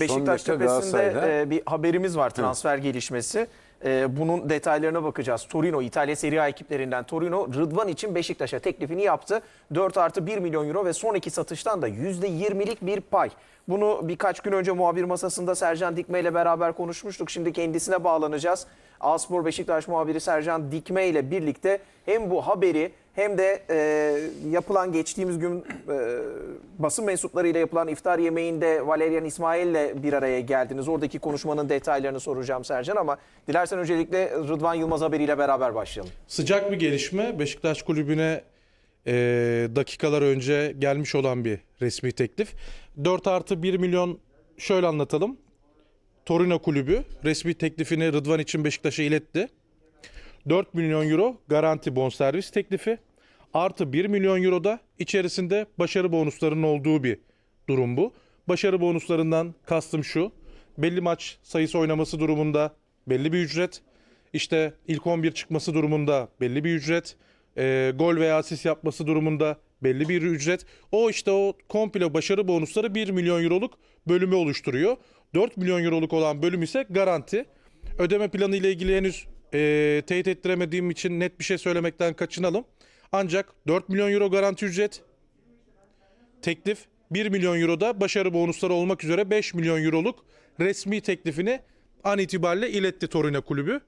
Beşiktaş dakika Galatasaray'da- e, bir haberimiz var transfer gelişmesi. E, bunun detaylarına bakacağız. Torino, İtalya Serie A ekiplerinden Torino, Rıdvan için Beşiktaş'a teklifini yaptı. 4 artı 1 milyon euro ve sonraki satıştan da %20'lik bir pay. Bunu birkaç gün önce muhabir masasında Sercan Dikme ile beraber konuşmuştuk. Şimdi kendisine bağlanacağız. Aspor Beşiktaş muhabiri Sercan Dikme ile birlikte hem bu haberi hem de e, yapılan geçtiğimiz gün e, basın mensuplarıyla yapılan iftar yemeğinde Valerian İsmail ile bir araya geldiniz. Oradaki konuşmanın detaylarını soracağım Sercan ama dilersen öncelikle Rıdvan Yılmaz haberiyle beraber başlayalım. Sıcak bir gelişme. Beşiktaş kulübüne e, dakikalar önce gelmiş olan bir resmi teklif. 4 artı 1 milyon şöyle anlatalım. Torino kulübü resmi teklifini Rıdvan için Beşiktaş'a iletti. 4 milyon euro garanti bonservis teklifi. Artı 1 milyon euro da içerisinde başarı bonuslarının olduğu bir durum bu. Başarı bonuslarından kastım şu. Belli maç sayısı oynaması durumunda belli bir ücret. İşte ilk 11 çıkması durumunda belli bir ücret. Ee, gol veya asist yapması durumunda belli bir ücret. O işte o komple başarı bonusları 1 milyon euroluk bölümü oluşturuyor. 4 milyon euroluk olan bölüm ise garanti. Ödeme planı ile ilgili henüz e, teyit ettiremediğim için net bir şey söylemekten kaçınalım. Ancak 4 milyon euro garanti ücret, teklif 1 milyon euroda başarı bonusları olmak üzere 5 milyon euroluk resmi teklifini an itibariyle iletti Torino kulübü.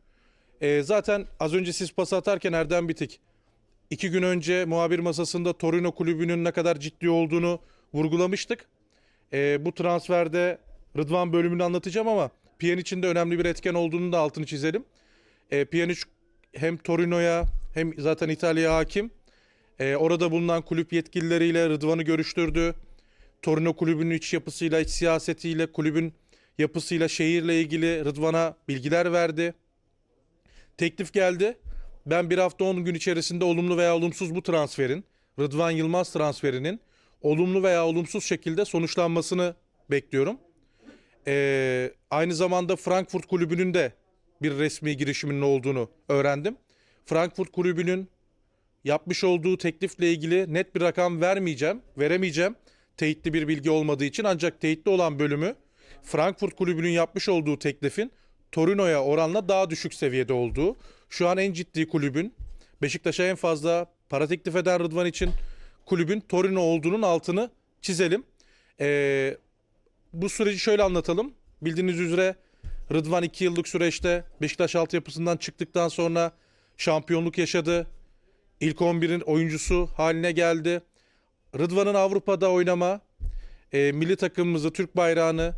E, zaten az önce siz pas atarken Erdem Bitik iki gün önce muhabir masasında Torino kulübünün ne kadar ciddi olduğunu vurgulamıştık. E, bu transferde Rıdvan bölümünü anlatacağım ama Pjanic'in de önemli bir etken olduğunu da altını çizelim. E, Pjanic hem Torino'ya hem zaten İtalya'ya hakim. E, orada bulunan kulüp yetkilileriyle Rıdvan'ı görüştürdü. Torino kulübünün iç yapısıyla, iç siyasetiyle, kulübün yapısıyla, şehirle ilgili Rıdvan'a bilgiler verdi. Teklif geldi. Ben bir hafta 10 gün içerisinde olumlu veya olumsuz bu transferin, Rıdvan Yılmaz transferinin olumlu veya olumsuz şekilde sonuçlanmasını bekliyorum. Ee, aynı zamanda Frankfurt kulübünün de bir resmi girişiminin olduğunu öğrendim. Frankfurt kulübünün yapmış olduğu teklifle ilgili net bir rakam vermeyeceğim, veremeyeceğim. Teyitli bir bilgi olmadığı için ancak teyitli olan bölümü Frankfurt kulübünün yapmış olduğu teklifin Torino'ya oranla daha düşük seviyede olduğu. Şu an en ciddi kulübün Beşiktaş'a en fazla para teklif eden Rıdvan için kulübün Torino olduğunun altını çizelim. Ee, bu süreci şöyle anlatalım. Bildiğiniz üzere Rıdvan 2 yıllık süreçte Beşiktaş altyapısından çıktıktan sonra şampiyonluk yaşadı. İlk 11'in oyuncusu haline geldi. Rıdvan'ın Avrupa'da oynama, e, milli takımımızı, Türk bayrağını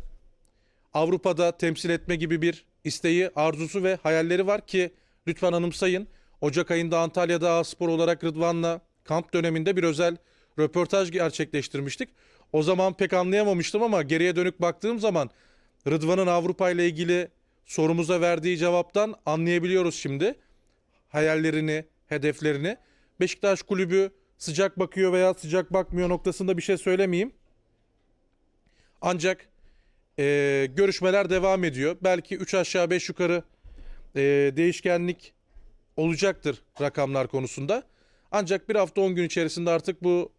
Avrupa'da temsil etme gibi bir isteği, arzusu ve hayalleri var ki lütfen anımsayın. Ocak ayında Antalya'da A-Spor olarak Rıdvan'la kamp döneminde bir özel röportaj gerçekleştirmiştik. O zaman pek anlayamamıştım ama geriye dönük baktığım zaman Rıdvan'ın Avrupa ile ilgili sorumuza verdiği cevaptan anlayabiliyoruz şimdi. Hayallerini, hedeflerini. Beşiktaş kulübü sıcak bakıyor veya sıcak bakmıyor noktasında bir şey söylemeyeyim. Ancak e, görüşmeler devam ediyor. Belki 3 aşağı 5 yukarı e, değişkenlik olacaktır rakamlar konusunda. Ancak bir hafta 10 gün içerisinde artık bu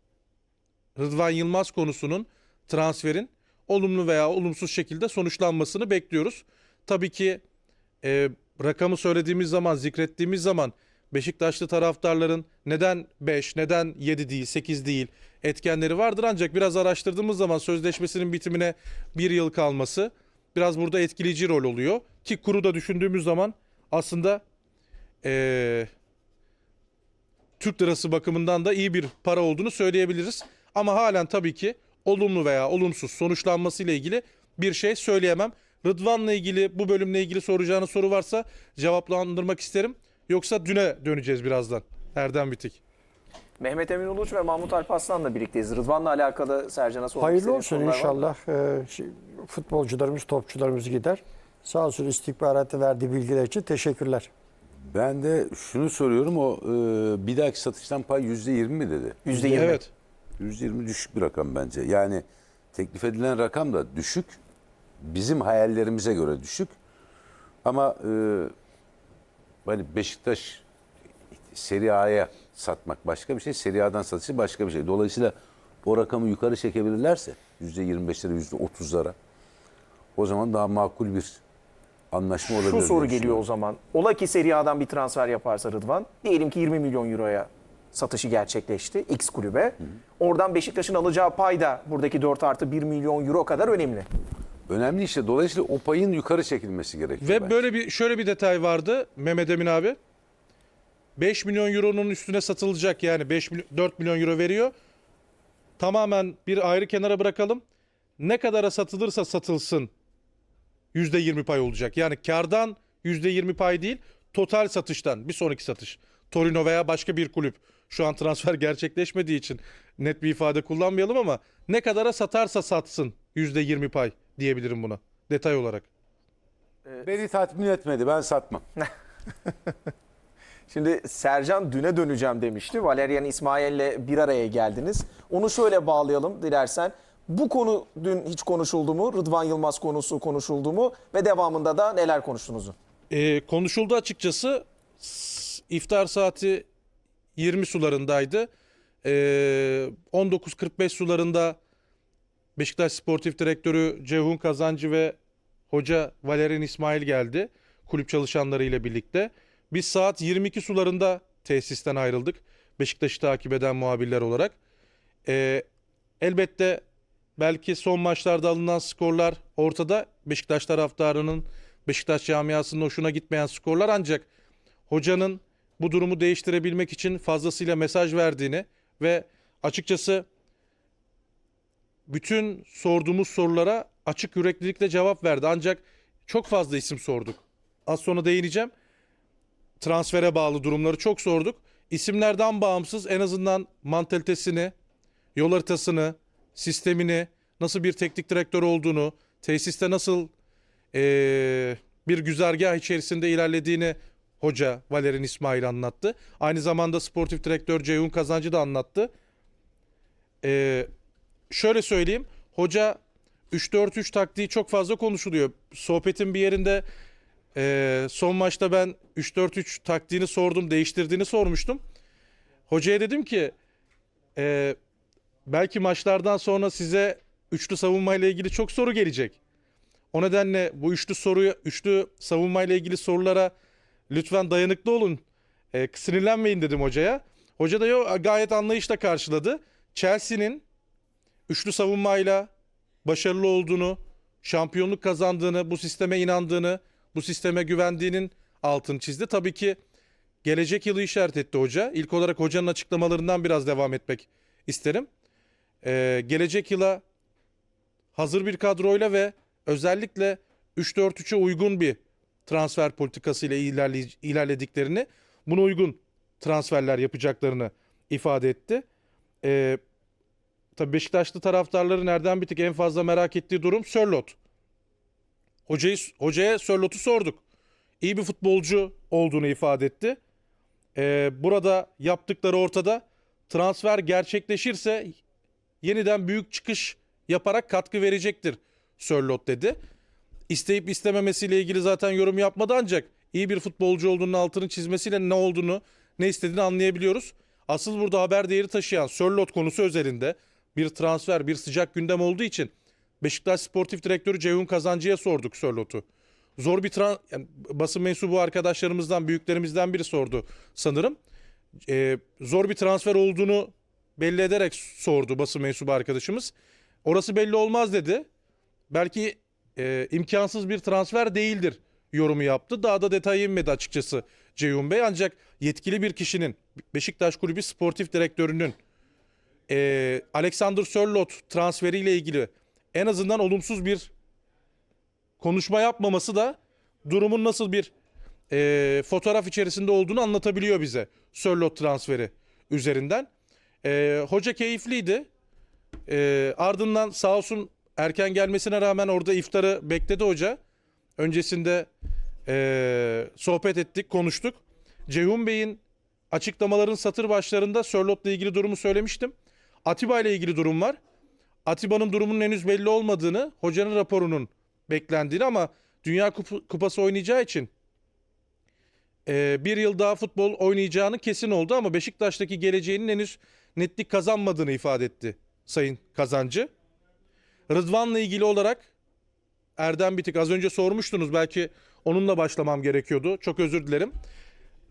Rıdvan Yılmaz konusunun transferin olumlu veya olumsuz şekilde sonuçlanmasını bekliyoruz. Tabii ki e, rakamı söylediğimiz zaman, zikrettiğimiz zaman Beşiktaşlı taraftarların neden 5, neden 7 değil, 8 değil etkenleri vardır. Ancak biraz araştırdığımız zaman sözleşmesinin bitimine bir yıl kalması biraz burada etkileyici rol oluyor. Ki kuru da düşündüğümüz zaman aslında e, Türk lirası bakımından da iyi bir para olduğunu söyleyebiliriz. Ama halen tabii ki olumlu veya olumsuz sonuçlanması ile ilgili bir şey söyleyemem. Rıdvan'la ilgili bu bölümle ilgili soracağınız soru varsa cevaplandırmak isterim. Yoksa düne döneceğiz birazdan. Erdem Bitik. Mehmet Emin Uluç ve Mahmut Alparslan'la birlikteyiz. Rıdvan'la alakalı Sercan'a sormak Hayırlı olsun inşallah. Ee, futbolcularımız, topçularımız gider. Sağ olsun istihbaratı verdiği bilgiler için teşekkürler. Ben de şunu soruyorum o e, bir dahaki satıştan pay yüzde yirmi mi dedi? %20. Evet. Yüzde yirmi düşük bir rakam bence. Yani teklif edilen rakam da düşük. Bizim hayallerimize göre düşük. Ama e, hani Beşiktaş Serie A'ya satmak başka bir şey, Serie A'dan satışı başka bir şey. Dolayısıyla o rakamı yukarı çekebilirlerse yüzde yirmi beşlere, yüzde otuzlara o zaman daha makul bir anlaşma olabilir. Şu soru geliyor o zaman. Ola ki Serie A'dan bir transfer yaparsa Rıdvan. Diyelim ki 20 milyon euroya satışı gerçekleşti X kulübe. Oradan Beşiktaş'ın alacağı pay da buradaki 4 artı 1 milyon euro kadar önemli. Önemli işte. Dolayısıyla o payın yukarı çekilmesi gerekiyor. Ve bence. böyle bir şöyle bir detay vardı Mehmet Emin abi. 5 milyon euronun üstüne satılacak yani 5 milyon, 4 milyon euro veriyor. Tamamen bir ayrı kenara bırakalım. Ne kadara satılırsa satılsın %20 pay olacak. Yani kardan %20 pay değil, total satıştan bir sonraki satış. Torino veya başka bir kulüp. Şu an transfer gerçekleşmediği için net bir ifade kullanmayalım ama ne kadara satarsa satsın %20 pay diyebilirim buna detay olarak. Beni tatmin etmedi. Ben satmam. Şimdi Sercan düne döneceğim demişti. Valerian İsmail'le bir araya geldiniz. Onu şöyle bağlayalım dilersen. Bu konu dün hiç konuşuldu mu? Rıdvan Yılmaz konusu konuşuldu mu? Ve devamında da neler konuştunuzu? Ee, konuşuldu açıkçası. İftar saati 20 sularındaydı. Ee, 19.45 sularında Beşiktaş Sportif Direktörü Ceyhun Kazancı ve hoca Valerian İsmail geldi. Kulüp çalışanları ile birlikte. Biz saat 22 sularında tesisten ayrıldık. Beşiktaş'ı takip eden muhabirler olarak. Ee, elbette belki son maçlarda alınan skorlar ortada. Beşiktaş taraftarının, Beşiktaş camiasının hoşuna gitmeyen skorlar ancak hocanın bu durumu değiştirebilmek için fazlasıyla mesaj verdiğini ve açıkçası bütün sorduğumuz sorulara açık yüreklilikle cevap verdi. Ancak çok fazla isim sorduk. Az sonra değineceğim. Transfere bağlı durumları çok sorduk. İsimlerden bağımsız en azından mantalitesini, yol haritasını, sistemini, nasıl bir teknik direktör olduğunu, tesiste nasıl eee, bir güzergah içerisinde ilerlediğini hoca Valerian İsmail anlattı. Aynı zamanda sportif direktör Ceyhun Kazancı da anlattı. Eee, şöyle söyleyeyim. Hoca 3-4-3 taktiği çok fazla konuşuluyor. Sohbetin bir yerinde eee, son maçta ben 3-4-3 taktiğini sordum, değiştirdiğini sormuştum. Hocaya dedim ki eee, belki maçlardan sonra size üçlü savunmayla ilgili çok soru gelecek. O nedenle bu üçlü soruyu, üçlü savunmayla ilgili sorulara lütfen dayanıklı olun. E, sinirlenmeyin dedim hocaya. Hoca da yo, gayet anlayışla karşıladı. Chelsea'nin üçlü savunmayla başarılı olduğunu, şampiyonluk kazandığını, bu sisteme inandığını, bu sisteme güvendiğinin altını çizdi. Tabii ki gelecek yılı işaret etti hoca. İlk olarak hocanın açıklamalarından biraz devam etmek isterim. Ee, gelecek yıla hazır bir kadroyla ve özellikle 3-4-3'e uygun bir transfer politikası ile ilerley- ilerlediklerini, buna uygun transferler yapacaklarını ifade etti. Ee, tabii Beşiktaşlı taraftarları nereden bir tık en fazla merak ettiği durum Sörlot. Hocayı, hocaya Sörlot'u sorduk. İyi bir futbolcu olduğunu ifade etti. Ee, burada yaptıkları ortada. Transfer gerçekleşirse yeniden büyük çıkış yaparak katkı verecektir Sörlot dedi. İsteyip istememesiyle ilgili zaten yorum yapmadı ancak iyi bir futbolcu olduğunun altını çizmesiyle ne olduğunu, ne istediğini anlayabiliyoruz. Asıl burada haber değeri taşıyan Sörlot konusu özelinde bir transfer, bir sıcak gündem olduğu için Beşiktaş Sportif Direktörü Ceyhun Kazancı'ya sorduk Sörlot'u. Zor bir tran yani basın mensubu arkadaşlarımızdan, büyüklerimizden biri sordu sanırım. Ee, zor bir transfer olduğunu belli ederek sordu basın mensubu arkadaşımız. Orası belli olmaz dedi. Belki e, imkansız bir transfer değildir yorumu yaptı. Daha da detaya inmedi açıkçası Ceyhun Bey. Ancak yetkili bir kişinin Beşiktaş Kulübü Sportif Direktörü'nün e, Alexander Sörloth transferiyle ilgili en azından olumsuz bir konuşma yapmaması da durumun nasıl bir e, fotoğraf içerisinde olduğunu anlatabiliyor bize. Sörloth transferi üzerinden. E, hoca keyifliydi. E, ardından sağ olsun erken gelmesine rağmen orada iftarı bekledi hoca. Öncesinde e, sohbet ettik, konuştuk. Ceyhun Bey'in açıklamaların satır başlarında Sörlot'la ilgili durumu söylemiştim. Atiba ile ilgili durum var. Atiba'nın durumunun henüz belli olmadığını, hocanın raporunun beklendiğini ama Dünya Kup- Kupası oynayacağı için e, bir yıl daha futbol oynayacağını kesin oldu ama Beşiktaş'taki geleceğinin henüz netlik kazanmadığını ifade etti Sayın Kazancı. Rıdvan'la ilgili olarak Erdem Bitik az önce sormuştunuz belki onunla başlamam gerekiyordu. Çok özür dilerim.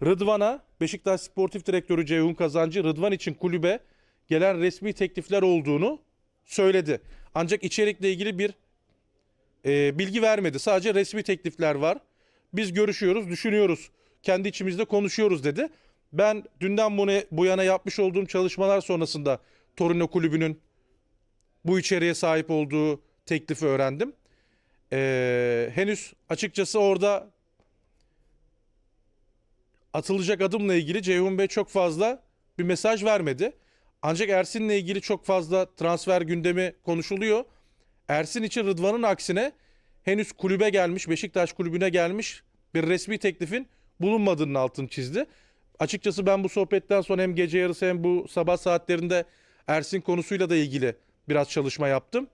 Rıdvan'a Beşiktaş Sportif Direktörü Ceyhun Kazancı Rıdvan için kulübe gelen resmi teklifler olduğunu söyledi. Ancak içerikle ilgili bir e, bilgi vermedi. Sadece resmi teklifler var. Biz görüşüyoruz, düşünüyoruz. Kendi içimizde konuşuyoruz dedi. Ben dünden bu, yana yapmış olduğum çalışmalar sonrasında Torino Kulübü'nün bu içeriğe sahip olduğu teklifi öğrendim. Ee, henüz açıkçası orada atılacak adımla ilgili Ceyhun Bey çok fazla bir mesaj vermedi. Ancak Ersin'le ilgili çok fazla transfer gündemi konuşuluyor. Ersin için Rıdvan'ın aksine henüz kulübe gelmiş, Beşiktaş kulübüne gelmiş bir resmi teklifin bulunmadığının altını çizdi. Açıkçası ben bu sohbetten sonra hem gece yarısı hem bu sabah saatlerinde Ersin konusuyla da ilgili biraz çalışma yaptım.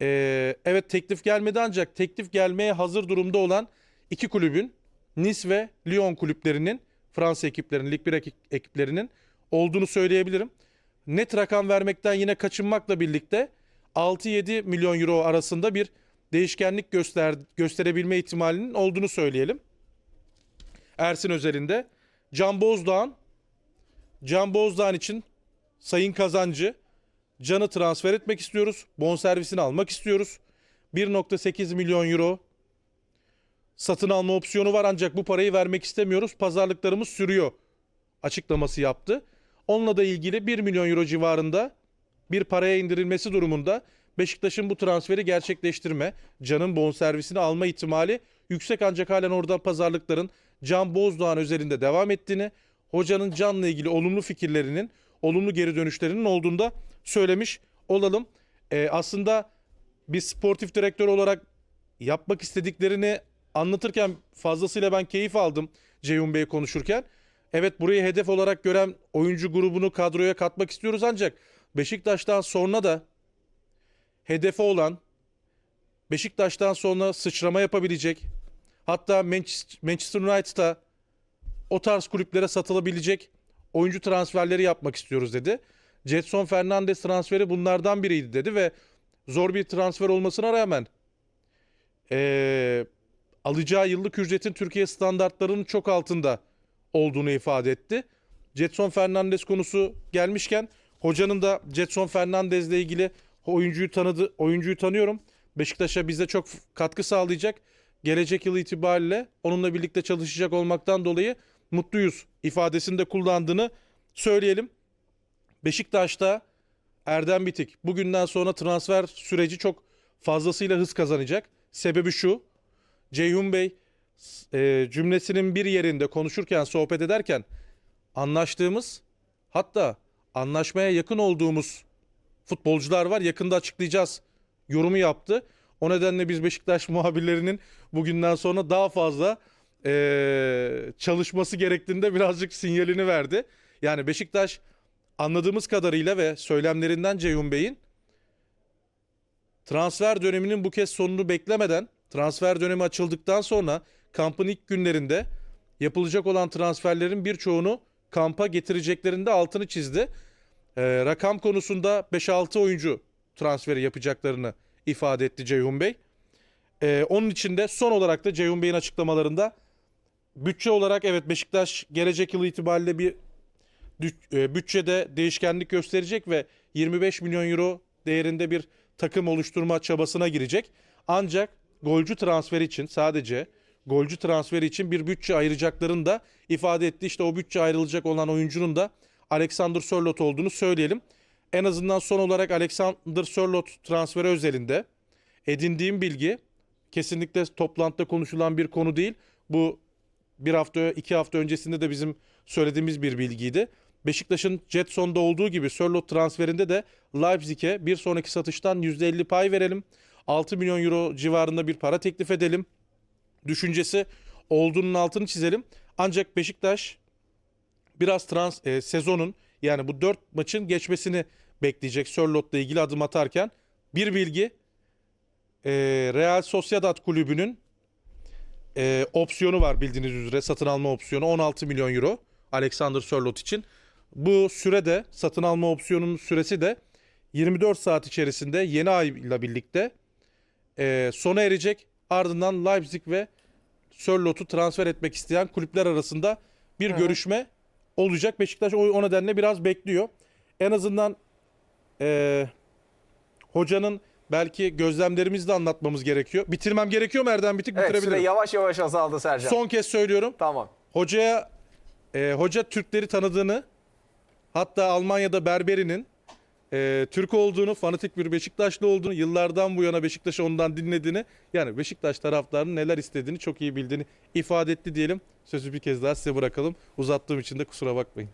Ee, evet teklif gelmedi ancak teklif gelmeye hazır durumda olan iki kulübün Nice ve Lyon kulüplerinin Fransa ekiplerinin, Lig 1 ekip- ekiplerinin olduğunu söyleyebilirim. Net rakam vermekten yine kaçınmakla birlikte 6-7 milyon euro arasında bir değişkenlik göster gösterebilme ihtimalinin olduğunu söyleyelim. Ersin özelinde. Can Bozdağ'ın Can Bozdağ'ın için Sayın Kazancı Can'ı transfer etmek istiyoruz. Bonservisini almak istiyoruz. 1.8 milyon euro satın alma opsiyonu var ancak bu parayı vermek istemiyoruz. Pazarlıklarımız sürüyor açıklaması yaptı. Onunla da ilgili 1 milyon euro civarında bir paraya indirilmesi durumunda Beşiktaş'ın bu transferi gerçekleştirme, Can'ın bonservisini alma ihtimali yüksek ancak halen oradan pazarlıkların Can Bozdoğan özelinde devam ettiğini, hocanın Can'la ilgili olumlu fikirlerinin, olumlu geri dönüşlerinin olduğunda söylemiş olalım. Ee, aslında bir sportif direktör olarak yapmak istediklerini anlatırken fazlasıyla ben keyif aldım Ceyhun Bey konuşurken. Evet burayı hedef olarak gören oyuncu grubunu kadroya katmak istiyoruz ancak Beşiktaş'tan sonra da hedefi olan Beşiktaş'tan sonra sıçrama yapabilecek hatta Manchester United'a o tarz kulüplere satılabilecek oyuncu transferleri yapmak istiyoruz dedi. Jetson Fernandes transferi bunlardan biriydi dedi ve zor bir transfer olmasına rağmen eee, alacağı yıllık ücretin Türkiye standartlarının çok altında olduğunu ifade etti. Jetson Fernandes konusu gelmişken hocanın da Jetson Fernandez'le ilgili oyuncuyu tanıdı, oyuncuyu tanıyorum. Beşiktaş'a bize çok katkı sağlayacak. Gelecek yıl itibariyle onunla birlikte çalışacak olmaktan dolayı mutluyuz ifadesini de kullandığını söyleyelim. Beşiktaş'ta Erdem Bitik bugünden sonra transfer süreci çok fazlasıyla hız kazanacak. Sebebi şu. Ceyhun Bey e, cümlesinin bir yerinde konuşurken, sohbet ederken anlaştığımız hatta anlaşmaya yakın olduğumuz futbolcular var. Yakında açıklayacağız yorumu yaptı. O nedenle biz Beşiktaş muhabirlerinin bugünden sonra daha fazla e, çalışması gerektiğinde birazcık sinyalini verdi. Yani Beşiktaş anladığımız kadarıyla ve söylemlerinden Ceyhun Bey'in transfer döneminin bu kez sonunu beklemeden transfer dönemi açıldıktan sonra kampın ilk günlerinde yapılacak olan transferlerin birçoğunu kampa getireceklerinde altını çizdi. Ee, rakam konusunda 5-6 oyuncu transferi yapacaklarını ifade etti Ceyhun Bey. Ee, onun için de son olarak da Ceyhun Bey'in açıklamalarında bütçe olarak evet Beşiktaş gelecek yıl itibariyle bir e, bütçede değişkenlik gösterecek ve 25 milyon euro değerinde bir takım oluşturma çabasına girecek. Ancak golcü transferi için sadece golcü transferi için bir bütçe ayıracaklarını da ifade etti. İşte o bütçe ayrılacak olan oyuncunun da Alexander Sörloth olduğunu söyleyelim. En azından son olarak Alexander Sörloth transferi özelinde edindiğim bilgi kesinlikle toplantıda konuşulan bir konu değil. Bu bir hafta, iki hafta öncesinde de bizim söylediğimiz bir bilgiydi. Beşiktaş'ın Jetson'da olduğu gibi Sörloth transferinde de Leipzig'e bir sonraki satıştan %50 pay verelim. 6 milyon euro civarında bir para teklif edelim. Düşüncesi olduğunun altını çizelim. Ancak Beşiktaş biraz trans e, sezonun yani bu 4 maçın geçmesini bekleyecek Sörloth'la ilgili adım atarken bir bilgi e, Real Sociedad kulübünün e, opsiyonu var bildiğiniz üzere satın alma opsiyonu 16 milyon euro Alexander Sörloth için. Bu sürede satın alma opsiyonunun süresi de 24 saat içerisinde yeni ayla birlikte e, sona erecek Ardından Leipzig ve Sörlot'u transfer etmek isteyen kulüpler arasında bir görüşme olacak. Beşiktaş o, o nedenle biraz bekliyor. En azından eee, hocanın belki gözlemlerimizi de anlatmamız gerekiyor. Bitirmem gerekiyor mu Erdem Bitik? Evet süre Bitirebilirim. yavaş yavaş azaldı Sercan. Son kez söylüyorum. Tamam. Hocaya e, hoca Türkleri tanıdığını hatta Almanya'da Berberi'nin e, Türk olduğunu, fanatik bir Beşiktaşlı olduğunu, yıllardan bu yana Beşiktaş'ı ondan dinlediğini, yani Beşiktaş taraftarının neler istediğini çok iyi bildiğini ifade etti diyelim. Sözü bir kez daha size bırakalım. Uzattığım için de kusura bakmayın.